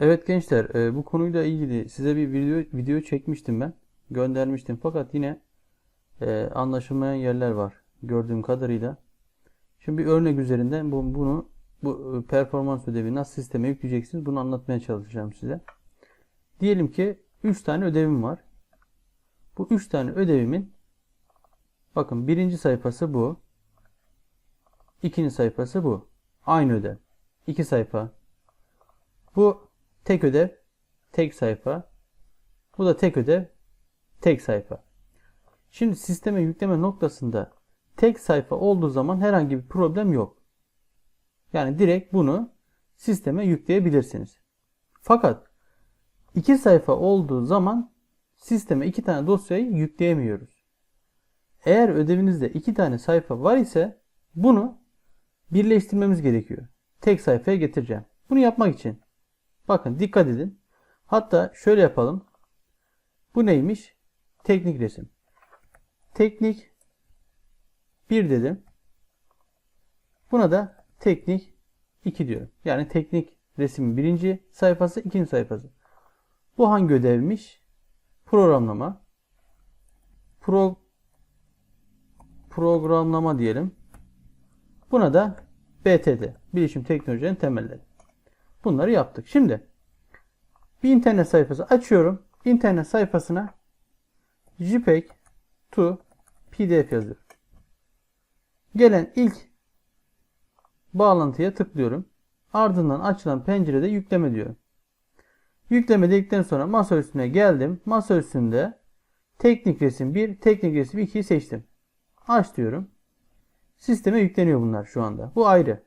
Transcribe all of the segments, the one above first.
Evet gençler, e, bu konuyla ilgili size bir video video çekmiştim ben. Göndermiştim. Fakat yine e, anlaşılmayan yerler var gördüğüm kadarıyla. Şimdi bir örnek üzerinden bu, bunu bu e, performans ödevi nasıl sisteme yükleyeceksiniz bunu anlatmaya çalışacağım size. Diyelim ki 3 tane ödevim var. Bu 3 tane ödevimin bakın birinci sayfası bu. ikinci sayfası bu. Aynı ödev. 2 sayfa. Bu tek ödev, tek sayfa. Bu da tek ödev, tek sayfa. Şimdi sisteme yükleme noktasında tek sayfa olduğu zaman herhangi bir problem yok. Yani direkt bunu sisteme yükleyebilirsiniz. Fakat iki sayfa olduğu zaman sisteme iki tane dosyayı yükleyemiyoruz. Eğer ödevinizde iki tane sayfa var ise bunu birleştirmemiz gerekiyor. Tek sayfaya getireceğim. Bunu yapmak için bakın dikkat edin. Hatta şöyle yapalım. Bu neymiş? Teknik resim. Teknik 1 dedim. Buna da teknik 2 diyorum. Yani teknik resmin birinci sayfası, ikinci sayfası. Bu hangi ödevmiş? Programlama. Pro programlama diyelim. Buna da BTD. Bilişim teknolojilerin temelleri. Bunları yaptık. Şimdi bir internet sayfası açıyorum. İnternet sayfasına JPEG to PDF yazıyorum. Gelen ilk bağlantıya tıklıyorum. Ardından açılan pencerede yükleme diyorum. Yükleme dedikten sonra masa üstüne geldim. Masa üstünde teknik resim 1, teknik resim 2'yi seçtim. Aç diyorum. Sisteme yükleniyor bunlar şu anda. Bu ayrı.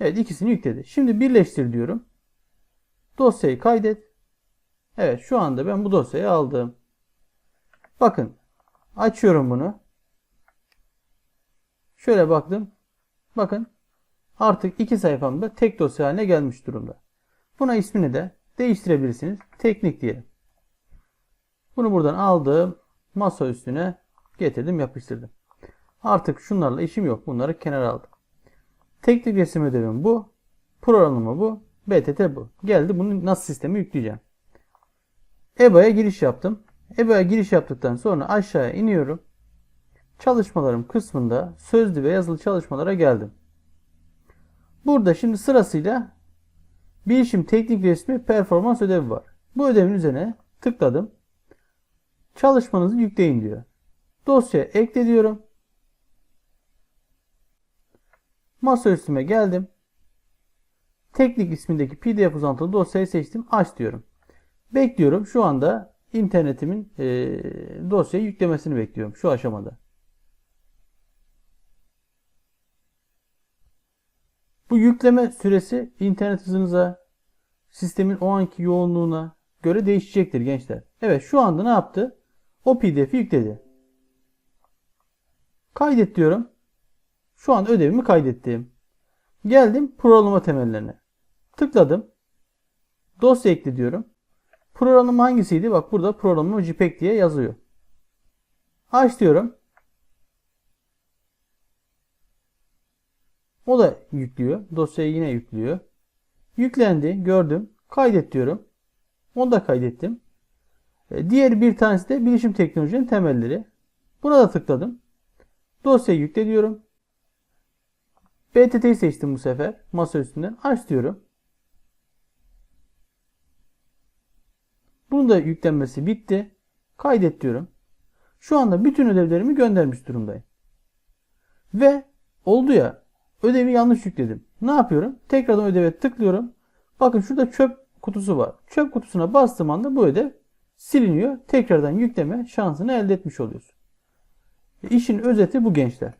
Evet ikisini yükledi. Şimdi birleştir diyorum. Dosyayı kaydet. Evet şu anda ben bu dosyayı aldım. Bakın açıyorum bunu. Şöyle baktım. Bakın artık iki sayfamda tek dosya haline gelmiş durumda. Buna ismini de değiştirebilirsiniz. Teknik diyelim. Bunu buradan aldım. Masa üstüne getirdim yapıştırdım. Artık şunlarla işim yok. Bunları kenara aldım. Teknik resim ödevim bu. Programlama bu. BTT bu. Geldi bunu nasıl sisteme yükleyeceğim. EBA'ya giriş yaptım. EBA'ya giriş yaptıktan sonra aşağıya iniyorum. Çalışmalarım kısmında sözlü ve yazılı çalışmalara geldim. Burada şimdi sırasıyla bilişim teknik resmi performans ödevi var. Bu ödevin üzerine tıkladım. Çalışmanızı yükleyin diyor. Dosyaya ekle diyorum. Masa üstüme geldim. Teknik ismindeki PDF uzantılı dosyayı seçtim. Aç diyorum. Bekliyorum. Şu anda internetimin e, dosyayı yüklemesini bekliyorum. Şu aşamada. Bu yükleme süresi internet hızınıza, sistemin o anki yoğunluğuna göre değişecektir gençler. Evet şu anda ne yaptı? O pdf'i yükledi. Kaydet diyorum. Şu an ödevimi kaydettim. Geldim programlama temellerine. Tıkladım. Dosya ekle diyorum. Programlama hangisiydi? Bak burada programlama JPEG diye yazıyor. Aç diyorum. O da yüklüyor. Dosyayı yine yüklüyor. Yüklendi. Gördüm. Kaydet diyorum. Onu da kaydettim. E, diğer bir tanesi de bilişim teknolojinin temelleri. Buna da tıkladım. Dosyayı yükle diyorum. BTT'yi seçtim bu sefer. Masa üstünden. Aç diyorum. Bunun da yüklenmesi bitti. Kaydet diyorum. Şu anda bütün ödevlerimi göndermiş durumdayım. Ve oldu ya ödevi yanlış yükledim. Ne yapıyorum? Tekrardan ödeve tıklıyorum. Bakın şurada çöp kutusu var. Çöp kutusuna bastığım anda bu ödev siliniyor. Tekrardan yükleme şansını elde etmiş oluyorsun. İşin özeti bu gençler.